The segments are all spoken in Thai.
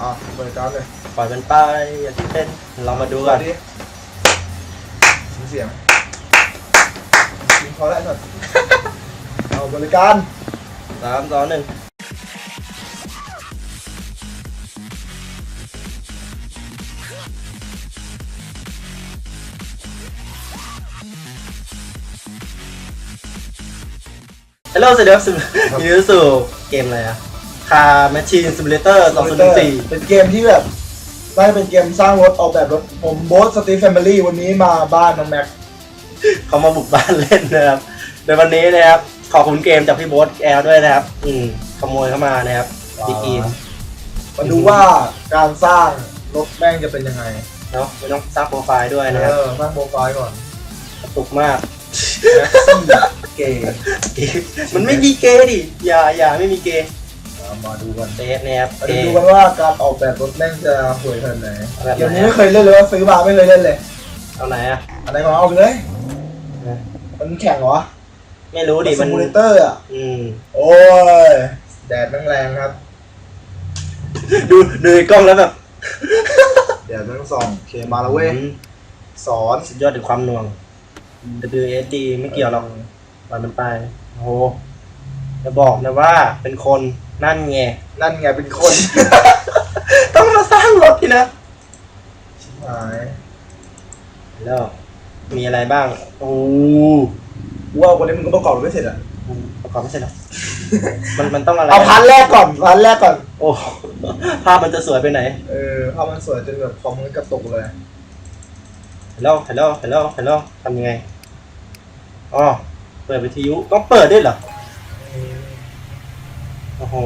อะเปิดการดเลยปล่อยมันไปอย่างที่เป็นเรามาดูดูกักันนดิเสียงยิงเขาได้สัตว์เอาบริการสามสองหนึ่งฮัลโหลสวัสดีครับสิยินดีต้อนรับสู่เกมอะไรอะ คาร์แมชชีนซิมูเลเตอร์2014เป็นเกมที่แบบน่าจะเป็นเกมสร้างรถออกแบบรถผมโบ๊ทสตีฟแฟมิลี่วันนี้มาบ้านน้องแม็กเขามาบุกบ้านเล่นนะครับในวันนี้นะครับ ขอบคุณเกมจากพี่โบ๊ทแอลด้วยนะครับ อืมขโมยเข้ามานะครับดีกีมาดูว่าการสร้างรถแม่งจะเป็นยังไงเนาะไม่ต้องสร้างโปรไฟล์ด้วยเอนะครับอสร้างโปรไฟล์ก่อนกระตุกมากแม็กซี่เกย์มันไม่มีเกย์ดิอย่าอย่าไม่มีเกย์ เอามาดูกันเซฟนะครับมาเกดูย์กันว่าการออกแบบรถแม่งจะห่วยขนาดไหนแบบไหนเกมนี้ไม่เคยเล่นเลยว่าซื้อมาไม่เคยเล่นเลย เอาไหนอะอะไรมาเอาไปเลย มันแข่งเหรอ ไม่รู้ดิสมันมูเลเตอร์อะ อืม โอ้ย แดดแม่งแรงครับ ดูดูในกล้องแล้วแบบแดดแม่งส่องโอเคมาแล้วเว้ยอืมสอนสุดยอดถึงความหน่วง WSD ไม่เกี่ยวหรอกปล่อยมันไป โอ้โหจะบอกนะว่าเป็นคน นั่นไง นั่นไงเป็นคน ต้องมาสร้างรถทีนะชิบหายแล้ว มีอะไรบ้าง โอ้กูว่าคนนี้มึงก็ประกอบไม่เสร็จอะประกอบไม่เสร็จหรอมันมันต้องอะไรเอาพันแรกก่อนพันแรกก่อน โอ้ภาพมันจะสวยไปไหน เออภาพมันสวยจนแบบคอมมันกระตุกเลยฮัลโหลฮัลโหลฮัลโหลฮัลโหลทำยังไงอ๋อเปิดวิทยุต้องเปิดด้วยเหรอโอ้โห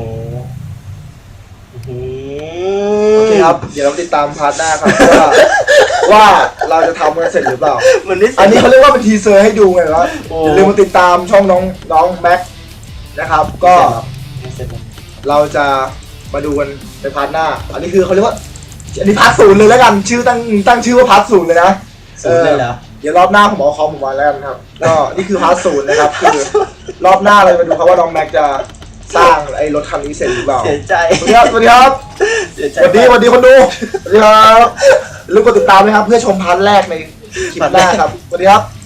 อื้อหืโอเคครับ เดี๋ยวเราติดตามพาร์ทหน้าครับ ว่าว่าเราจะทำมันเสร็จหรือเปล่าเหมือนนี่อันนี้เขาเรียกว่าเป็นทีเซอร์ให้ดูไงว่าโอ้อย่าลืมมาติดตามช่องน้องน้องแม็กนะครับ ก็ไม่เสร็จหรอกเราจะมาดูกันในพาร์ทหน้า อันนี้คือเขาเรียกว่า อันนี้พาร์ทศูนย์เลยแล้วกัน ชื่อตั้งตั้งชื่อว่าพาร์ทศูนย์เลยนะ สูงเลยเหรอเดี๋ยวรอบหน้าผมเอาคอมผมมาแล้วกันครับ ก็นี่คือพาร์ทศูนย์นะครับ คือรอบหน้าเราจะมาดูครับว่าน้องแม็กจะ สร้างไอ้รถคันนี้เสร็จหรือเปล่าเสียใจสวัสดีครับสวัสดีครับเสียใจสวัสดีสวัสดีคนดูสวัสดีครับอย่าลืมกดติดตามนะครับ เพื่อชมพาร์ทแรกในคลิปหน้าครับสวัสดีครับ